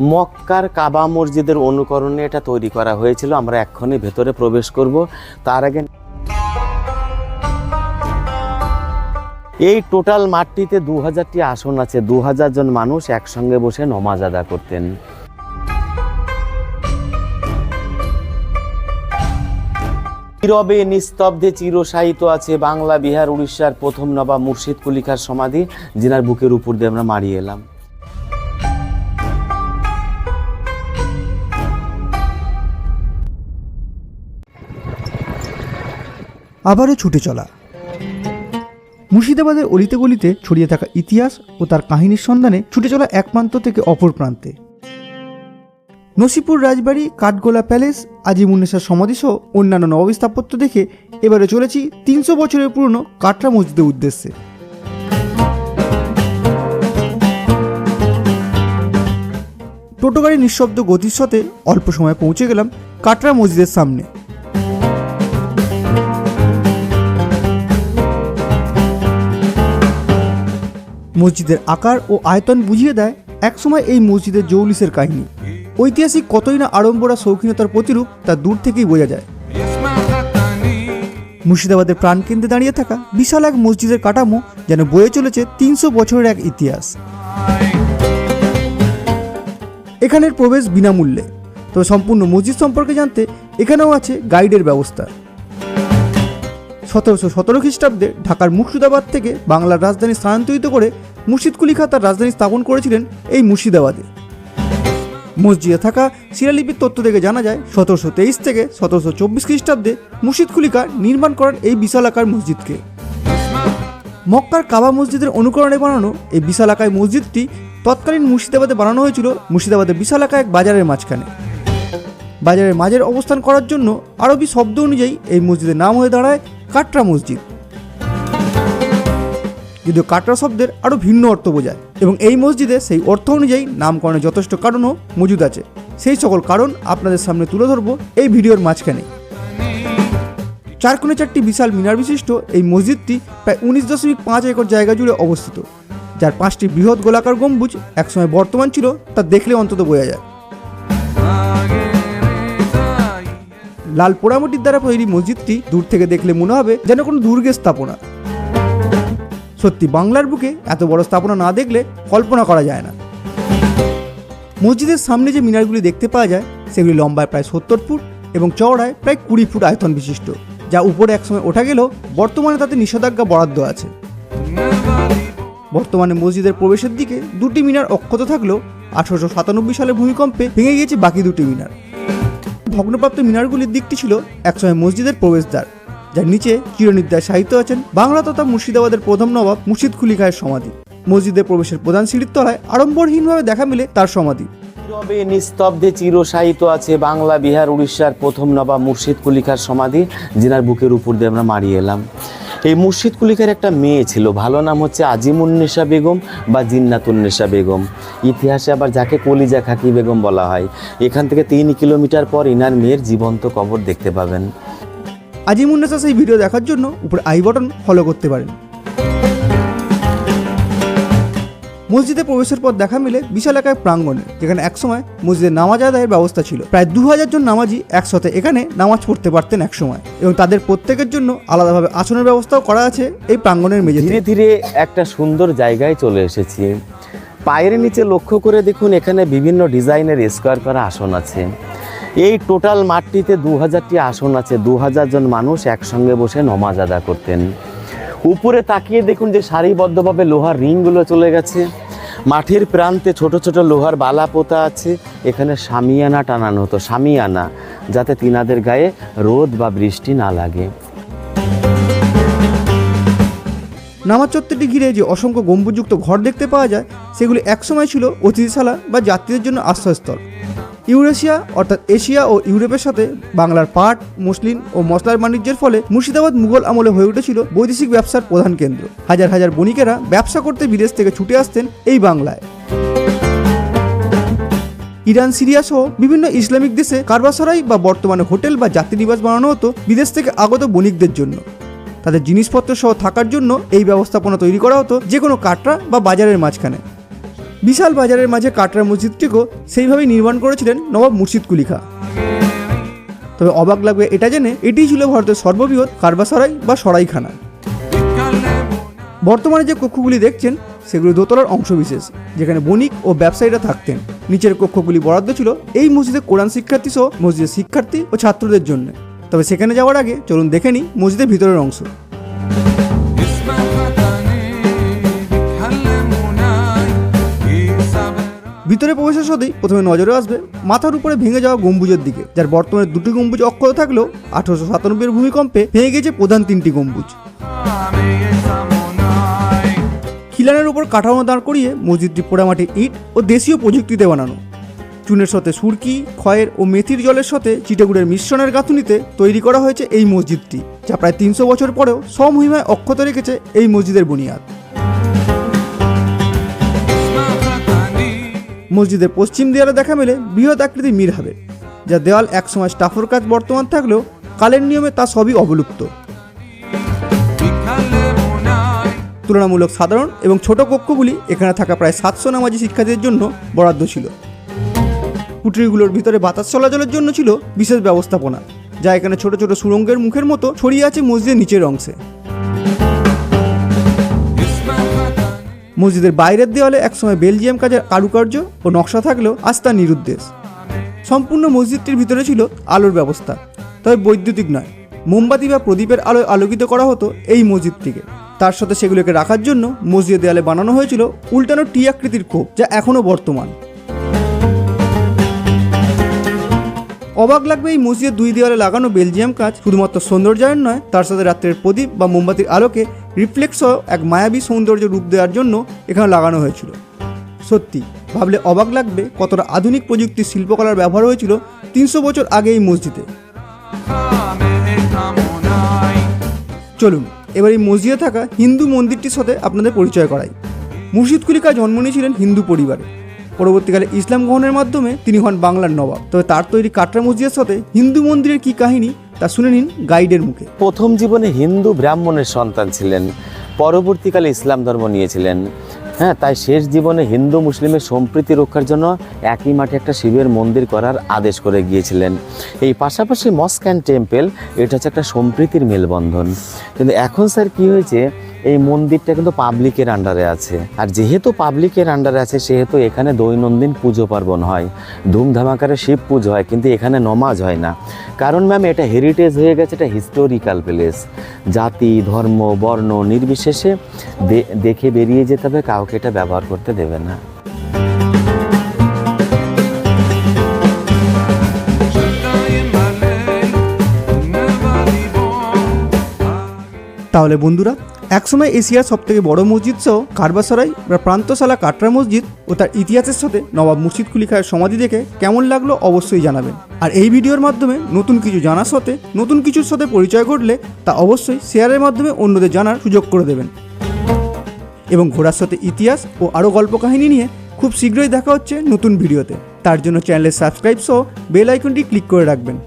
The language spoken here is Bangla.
মক্কার কাবা মসজিদের অনুকরণে এটা তৈরি করা হয়েছিল। আমরা এক্ষণে ভেতরে প্রবেশ করব। তার আগে এই টোটাল মাঠটিতে দু হাজারটি আসন আছে। দু হাজার জন মানুষ একসঙ্গে বসে নমাজ আদা করতেন। নীরবে, নিস্তব্ধে চিরসাহিত আছে বাংলা, বিহার, উড়িষ্যার প্রথম নবাব মুর্শিদ কুলিকার সমাধি, যিনার বুকের উপর দিয়ে আমরা মারিয়ে এলাম। আবারও ছুটে চলা। মুর্শিদাবাদের অলিতে গলিতে ছড়িয়ে থাকা ইতিহাস ও তার কাহিনীর সন্ধানে ছুটে চলা এক প্রান্ত থেকে অপর প্রান্তে। নসিপুর রাজবাড়ি, কাঠগোলা প্যালেস আজিমুন্নেসার সমাধিসহ অন্যান্য নবাবী স্থাপত্য দেখে এবারে চলেছি তিনশো বছরের পুরনো কাটরা মসজিদের উদ্দেশ্যে। টোটো গাড়ি নিঃশব্দ গতির সাথে অল্প সময় পৌঁছে গেলাম কাটরা মসজিদের সামনে। মসজিদের আকার ও আয়তন বুঝিয়ে দেয় একসময় এই মসজিদের জৌলিসের কাহিনী। ঐতিহাসিক কতই না আড়ম্বরা শৌখিনতার প্রতিরূপ তা দূর থেকেই বোঝা যায়। মুর্শিদাবাদের প্রাণকেন্দ্রে দাঁড়িয়ে থাকা বিশাল এক মসজিদের কাঠামো যেন বয়ে চলেছে তিনশো বছরের এক ইতিহাস। এখানের প্রবেশ বিনামূল্যে। তবে সম্পূর্ণ মসজিদ সম্পর্কে জানতে এখানেও আছে গাইডের ব্যবস্থা। সতেরোশো সতেরো খ্রিস্টাব্দে ঢাকার মুর্শিদাবাদ থেকে বাংলার রাজধানী স্থানান্তরিত করে মুর্শিদ কুলি খাঁ তার রাজধানী স্থাপন করেছিলেন এই মুর্শিদাবাদে। মসজিদে থাকা শিলালিপির তথ্য থেকে জানা যায়, সতেরোশো তেইশ থেকে সতেরোশো চব্বিশ খ্রিস্টাব্দে মুর্শিদ কুলিকা নির্মাণ করেন এই বিশালাকার মসজিদকে। মক্কার কাবা মসজিদের অনুকরণে বানানো এই বিশালাকায় মসজিদটি তৎকালীন মুর্শিদাবাদে বানানো হয়েছিল মুর্শিদাবাদের বিশালাকা এক বাজারের মাঝখানে। বাজারের মাঝের অবস্থান করার জন্য আরবি শব্দ অনুযায়ী এই মসজিদের নাম হয়ে দাঁড়ায় কাটরা মসজিদ। যদিও কাটরা শব্দের আরও ভিন্ন অর্থ বোঝায়, এবং এই মসজিদে সেই অর্থ অনুযায়ী নামকরণের যথেষ্ট কারণও মজুদ আছে। সেই সকল কারণ আপনাদের সামনে তুলে ধরবো এই ভিডিওর মাঝখানে। চার কোণে চারটি বিশাল মিনার বিশিষ্ট এই মসজিদটি প্রায় উনিশ দশমিক পাঁচ একর জায়গা জুড়ে অবস্থিত, যার পাঁচটি বৃহৎ গোলাকার গম্বুজ একসময় বর্তমান ছিল তা দেখলে অন্তত বোঝা যায়। লাল পোড়ামাটির দ্বারা তৈরি মসজিদটি দূর থেকে দেখলে মনে হবে যেন কোনো দুর্গের স্থাপনা। সত্যি, বাংলার বুকে এত বড় স্থাপনা না দেখলে কল্পনা করা যায় না। মসজিদের সামনে যে মিনারগুলি দেখতে পাওয়া যায়, সেগুলি লম্বায় প্রায় সত্তর ফুট এবং চওড়ায় প্রায় কুড়ি ফুট আয়তন বিশিষ্ট, যা উপরে একসময় ওঠা গেলেও বর্তমানে তাতে নিষেধাজ্ঞা বরাদ্দ আছে। বর্তমানে মসজিদের প্রবেশের দিকে দুটি মিনার অক্ষত থাকলেও আঠারোশো সাতানব্বই সালে ভূমিকম্পে ভেঙে গিয়েছে বাকি দুটি মিনার। ভগ্নপ্রাপ্ত মিনারগুলির দিকটি ছিল একসময় মসজিদের প্রবেশদ্বার, যার নিচে চিরনিদ্রায় সাহিত্য আছেন বাংলা তথা মুর্শিদাবাদের প্রথম নবাব মুর্শিদ খুলি খায়ের সমাধি। মসজিদের প্রবেশের প্রধান সিঁড়ির তলায় আড়ম্বরহীনভাবে দেখা মিলে তার সমাধি। নীরবে নিস্তব্ধে চিরসাহিত আছে বাংলা, বিহার, উড়িষ্যার প্রথম নবাব মুর্শিদ কুলিকার সমাধি, যিনার বুকের উপর দিয়ে আমরা মারিয়ে এলাম। এই মুর্শিদ কুলিকার একটা মেয়ে ছিল। ভালো নাম হচ্ছে আজিমুন্নেশা বেগম বা জিন্নাতুন্নেশা বেগম। ইতিহাসে আবার যাকে কলিজা খাকি বেগম বলা হয়। এখান থেকে তিন কিলোমিটার পর ইনার মেয়ের জীবন্ত কবর দেখতে পাবেন। আজিমুন্নেশা সেই ভিডিও দেখার জন্য উপরে আই বাটন ফলো করতে পারেন। মসজিদে প্রবেশের পর দেখা মিলে বিশাল একায় প্রাঙ্গণে, যেখানে একসময় মসজিদে নামাজ আদায়ের ব্যবস্থা ছিল। প্রায় দু হাজার জন নামাজি একসাথে এখানে নামাজ পড়তে পারতেন একসময় এবং তাদের প্রত্যেকের জন্য আলাদাভাবে আসনের ব্যবস্থাও করা আছে এই প্রাঙ্গণের মেঝে ধীরে ধীরে একটা সুন্দর জায়গায় চলে এসেছি। পায়ের নিচে লক্ষ্য করে দেখুন এখানে বিভিন্ন ডিজাইনের স্কোয়ার করা আসন আছে। এই টোটাল মাঠটিতে দু হাজারটি আসন আছে। দু হাজার জন মানুষ একসঙ্গে বসে নমাজ আদা করতেন। উপরে তাকিয়ে দেখুন যে সারিবদ্ধভাবে লোহার রিংগুলো চলে গেছে। মাঠের প্রান্তে ছোট ছোট লোহার বালা পোতা আছে, এখানে সামিয়ানা টানানো হতো সামিয়ানা যাতে তিনাদের গায়ে রোদ বা বৃষ্টি না লাগে। নামাজ চত্বরটি ঘিরে যে অসংখ্য গম্বুযুক্ত ঘর দেখতে পাওয়া যায়, সেগুলি একসময় ছিল অতিথিশালা বা যাত্রীদের জন্য আশ্রয়স্থল। ইউরেশিয়া, অর্থাৎ এশিয়া ও ইউরোপের সাথে বাংলার পাট মুসলিম ও মশলার বাণিজ্যের ফলে মুর্শিদাবাদ মুঘল আমলে হয়ে উঠেছিল বৈদেশিক ব্যবসার প্রধান কেন্দ্র। হাজার হাজার বণিকেরা ব্যবসা করতে বিদেশ থেকে ছুটে আসতেন এই বাংলায়। ইরান, সিরিয়া সহ বিভিন্ন ইসলামিক দেশে কারবাসরাই বা বর্তমানে হোটেল বা যাত্রী নিবাস বানানো হতো বিদেশ থেকে আগত বণিকদের জন্য। তাদের জিনিসপত্র সহ থাকার জন্য এই ব্যবস্থাপনা তৈরি করা হতো যে কোনো কাটরা বা বাজারের মাঝখানে। বিশাল বাজারের মাঝে কাটরা মসজিদটিকেও সেইভাবেই নির্মাণ করেছিলেন নবাব মুর্শিদ কুলি খাঁ তবে অবাক লাগবে এটা জেনে এটিই ছিল ভারতের সর্ববৃহৎ কারবাসরাই বা সরাইখানা বর্তমানে যে কক্ষগুলি দেখছেন, সেগুলি দোতলার অংশবিশেষ, যেখানে বণিক ও ব্যবসায়ীরা থাকতেন। নিচের কক্ষগুলি বরাদ্দ ছিল এই মসজিদে কোরআন শিক্ষার্থী সহ মসজিদের শিক্ষার্থী ও ছাত্রদের জন্য। তবে সেখানে যাওয়ার আগে চলুন দেখে নিই মসজিদের ভিতরের অংশ। ভিতরে প্রবেশের সাথেই প্রথমে নজরে আসবে মাথার উপরে ভেঙে যাওয়া গম্বুজের দিকে, যার বর্তমানে দুটি গম্বুজ অক্ষত থাকলেও আঠারোশো সাতানব্বইয়ের ভূমিকম্পে ভেঙে গেছে প্রধান তিনটি গম্বুজ। খিলানের উপর কাঠামো দাঁড় করিয়ে মসজিদটি পোড়ামাটির ইট ও দেশীয় প্রযুক্তিতে বানানো। চুনের সাথে সুরকি, খয়ের ও মেথির জলের সাথে চিটাগুড়ের মিশ্রণের গাঁথুনিতে তৈরি করা হয়েছে এই মসজিদটি, যা প্রায় তিনশো বছর পরেও সমহিমায় অক্ষত রেখেছে এই মসজিদের বুনিয়াদ। মসজিদের পশ্চিম দেয়ালে দেখা মেলে বৃহৎ আকৃতি হবে, যা দেওয়াল একসময় স্টাফর কাজ বর্তমান থাকলেও কালের নিয়মে তা সবই অবলুপ্ত। তুলনামূলক সাধারণ এবং ছোট কক্ষগুলি এখানে থাকা প্রায় সাতশো নামাজি শিক্ষার্থীদের জন্য বরাদ্দ ছিল। কুটিরগুলোর ভিতরে বাতাস চলাচলের জন্য ছিল বিশেষ ব্যবস্থাপনা, যা এখানে ছোট ছোট সুরঙ্গের মুখের মতো ছড়িয়ে আছে মসজিদের নিচের অংশে। মসজিদের বাইরের দেওয়ালে একসময় বেলজিয়াম কাজের কারুকার্য ও নকশা থাকলেও আজ তা নিরুদ্দেশ। সম্পূর্ণ মসজিদটির ভিতরে ছিল আলোর ব্যবস্থা। তবে বৈদ্যুতিক নয়। মোমবাতি বা প্রদীপের আলোয় আলোকিত করা হতো এই মসজিদটিকে। তার সাথে সেগুলোকে রাখার জন্য মসজিদের দেয়ালে বানানো হয়েছিল উল্টানো টি আকৃতির কোপ যা এখনও বর্তমান। অবাক লাগবে এই মসজিদের দুই দেওয়ালে লাগানো বেলজিয়াম কাজ শুধুমাত্র সৌন্দর্যায়ন নয়, তার সাথে রাত্রের প্রদীপ বা মোমবাতির আলোকে রিফ্লেক্সও এক মায়াবী সৌন্দর্য রূপ দেওয়ার জন্য এখানে লাগানো হয়েছিল। সত্যি, ভাবলে অবাক লাগবে কতটা আধুনিক প্রযুক্তি শিল্পকলার ব্যবহার হয়েছিল তিনশো বছর আগে এই মসজিদে। চলুন, এবার এই মসজিদে থাকা হিন্দু মন্দিরটির সাথে আপনাদের পরিচয় করাই। মুর্শিদ কুলিকা জন্ম নিয়েছিলেন হিন্দু পরিবারে। পরবর্তীকালে ইসলাম গ্রহণের মাধ্যমে তিনি হন বাংলার নবাব। তবে তার তৈরি কাটরা মসজিদের সাথে হিন্দু মন্দিরের কী কাহিনী তা শুনে নিন গাইডের মুখে। প্রথম জীবনে হিন্দু ব্রাহ্মণের সন্তান ছিলেন, পরবর্তীকালে ইসলাম ধর্ম নিয়েছিলেন। হ্যাঁ তাই শেষ জীবনে হিন্দু মুসলিমের সম্প্রীতি রক্ষার জন্য একই মাঠে একটা শিবের মন্দির করার আদেশ করে গিয়েছিলেন। এই পাশাপাশি মস্ক অ্যান্ড টেম্পেল, এটা হচ্ছে একটা সম্প্রীতির মেলবন্ধন। কিন্তু এখন স্যার কি হয়েছে? এই মন্দিরটা কিন্তু পাবলিকের আন্ডারে আছে। আর যেহেতু পাবলিকের আন্ডারে আছে, সেহেতু এখানে দৈনন্দিন পুজো পার্বণ হয়। ধুমধামাকারে শিব পুজো হয়, কিন্তু এখানে নমাজ হয় না। কারণ ম্যাম এটা হেরিটেজ হয়ে গেছে, এটা হিস্টোরিক্যাল প্লেস জাতি, ধর্ম, বর্ণ নির্বিশেষে দেখে বেরিয়ে যেতে হবে, কাউকে এটা ব্যবহার করতে দেবে না। তাহলে বন্ধুরা একসময় এশিয়ার সবথেকে বড় মসজিদ সহ কারবাসরাই বা প্রান্তশালা কাটরা মসজিদ ও তার ইতিহাসের সাথে নবাব মুর্শিদ কুলি খায়ের সমাধি দেখে কেমন লাগল অবশ্যই জানাবেন। আর এই ভিডিওর মাধ্যমে নতুন কিছু জানার সাথে, নতুন কিছুর সাথে পরিচয় ঘটলে তা অবশ্যই শেয়ারের মাধ্যমে অন্যদের জানার সুযোগ করে দেবেন। এবং ঘোড়ার সাথে ইতিহাস ও আরও গল্প কাহিনী নিয়ে খুব শীঘ্রই দেখা হচ্ছে নতুন ভিডিওতে। তার জন্য চ্যানেলের সাবস্ক্রাইব সহ বেল আইকনটি ক্লিক করে রাখবেন।